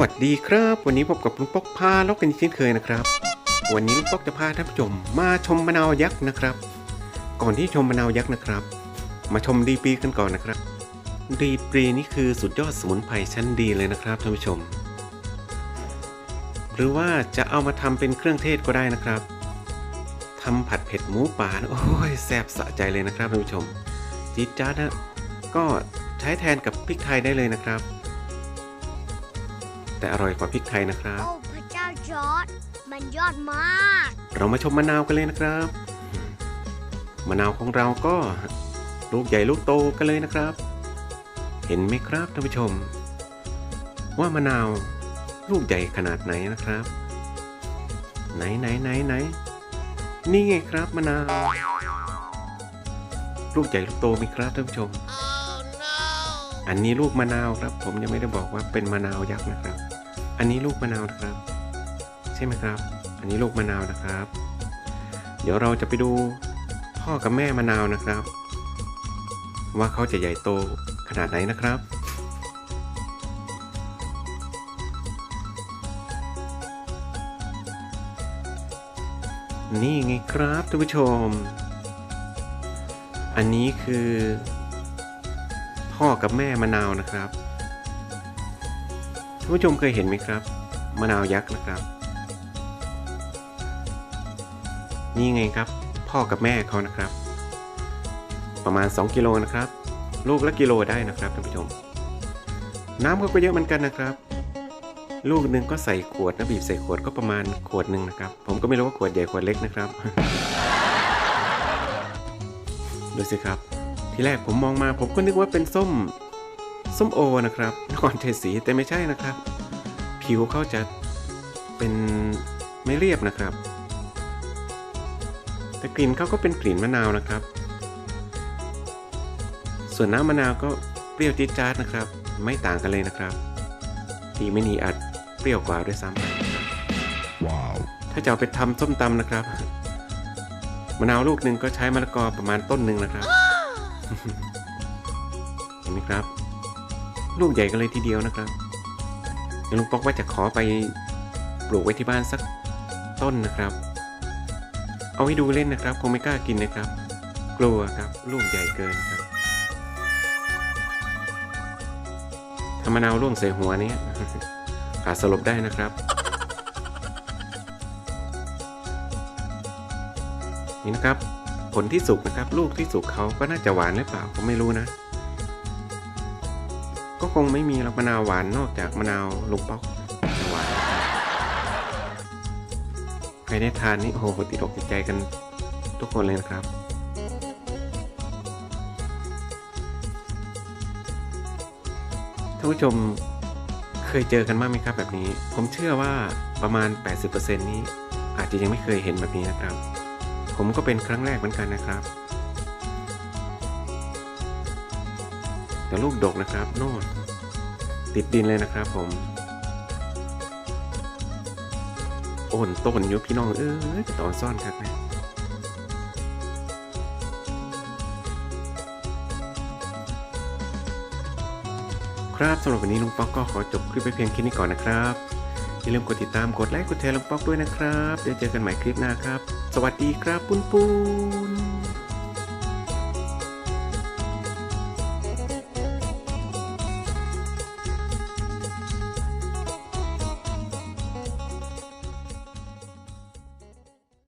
วัสดีครับ วันนี้พบกับลุงป๊อกพาล็อกกันเช่นเคยนะครับ วันนี้ลุงป๊อกจะพาท่านผู้ชมมาชมมะนาวยักษ์นะครับ ก่อนที่ชมมะนาวยักษ์นะครับ มาชมดีปรีกันก่อนนะครับ ดีปรีนี่คือสุดยอดสมุนไพรชั้นดีเลยนะครับท่านผู้ชม หรือว่าจะเอามาทำเป็นเครื่องเทศก็ได้นะครับทำผัดเผ็ดหมูป่านโอ้ยแซ่บสะใจเลยนะครับท่านผู้ชมจี๊ดจ๊าดนะก็ใช้แทนกับพริกไทยได้เลยนะครับ แต่อร่อยกว่าพริกไทยนะครับ โอ้พระเจ้าจอร์ดมันยอดมาก เรามาชมมะนาวกันเลยนะครับ มะนาวของเราก็ลูกใหญ่ลูกโตกันเลยนะครับ เห็นไหมครับท่านผู้ชม ว่ามะนาวลูกใหญ่ขนาดไหนนะครับ ไหนไหนไหนไหนนี่ไงครับมะนาวลูกใหญ่ลูกโตมีครับท่านผู้ชม อันนี้ลูกมะนาวครับ ผมยังไม่ได้บอกว่าเป็นมะนาวยักษ์นะครับ อันนี้ลูกมะนาวนะครับ ใช่ไหมครับ อันนี้ลูกมะนาวนะครับ เดี๋ยวเราจะไปดูพ่อกับแม่มะนาวนะครับ ว่าเขาจะใหญ่โตขนาดไหนนะครับนี่ไงครับท่านผู้ชม อันนี้คือ พ่อกับแม่มะนาวนะครับ ท่านผู้ชมเคยเห็นไหมครับ มะนาวยักษ์นะครับ นี่ไงครับ พ่อกับแม่เขานะครับ ประมาณ 2 กิโลนะครับ ลูกละกิโลได้นะครับท่านผู้ชม น้ำเขาก็เยอะเหมือนกันนะครับ ลูกหนึ่งก็ใส่ขวดนะบีบใส่ขวดก็ประมาณขวดหนึ่งนะครับ ผมก็ไม่รู้ว่าขวดใหญ่ขวดเล็กนะครับดูสิครับ ทีแรกผมมองมาผมก็นึกว่าเป็นส้ม ส้มโอนะครับนครชัยศรีแต่ไม่ใช่นะครับ ผิวเขาจะเป็นไม่เรียบนะครับ แต่กลิ่นเขาก็เป็นกลิ่นมะนาวนะครับ ส่วนน้ำมะนาวก็เปรี้ยวจี๊ดจ๊าดนะครับ ไม่ต่างกันเลยนะครับดีไม่นีอาจเปรี้ยวกว่าด้วยซ้ำไปนะครับ Wow. ถ้าจะเอาไปทำส้มตำนะครับมะนาวลูกหนึ่งก็ใช้มะละกอประมาณต้นหนึ่งนะครับ เห็นไหมครับ ลูกใหญ่กันเลยทีเดียวนะครับเดี๋ยวลุงป๊อกว่าจะขอไปปลูกไว้ที่บ้านสักต้นนะครับ เอาไว้ดูเล่นนะครับ คงไม่กล้ากินนะครับ กลัวครับลูกใหญ่เกินครับถ้ามะนาวร่วงใส่หัวนี้อาจสลบได้นะครับ นี่นะครับ ผลที่สุกนะครับ ลูกที่สุกเขาก็น่าจะหวานหรือเปล่าผมไม่รู้นะ คงไม่มีหรอกมะนาวหวานนอกจากมะนาวลุงป๊อกหวานใครได้ทานนี่โอ้โหติดอกติดใจกันทุกคนเลยนะครับ ท่านผู้ชมเคยเจอกันบ้างไหมครับแบบนี้ ผมเชื่อว่าประมาณ 80%นี้อาจจะยังไม่เคยเห็นแบบนี้นะครับ ผมก็เป็นครั้งแรกเหมือนกันนะครับแต่ลูกดกนะครับโน่น ติดดินเลยนะครับผมโอนต้นอยู่พี่น้องเอ้ยตอนซ่อนครับนะครับสำหรับวันนี้ลุงป๊อกก็ขอจบคลิปไปเพียงแค่นี้ก่อนนะครับ อย่าลืมกดติดตามกดไลค์กดแชร์ลุงป๊อกด้วยนะครับ เดี๋ยวเจอกันใหม่คลิปหน้าครับ สวัสดีครับปุ้นปุ้น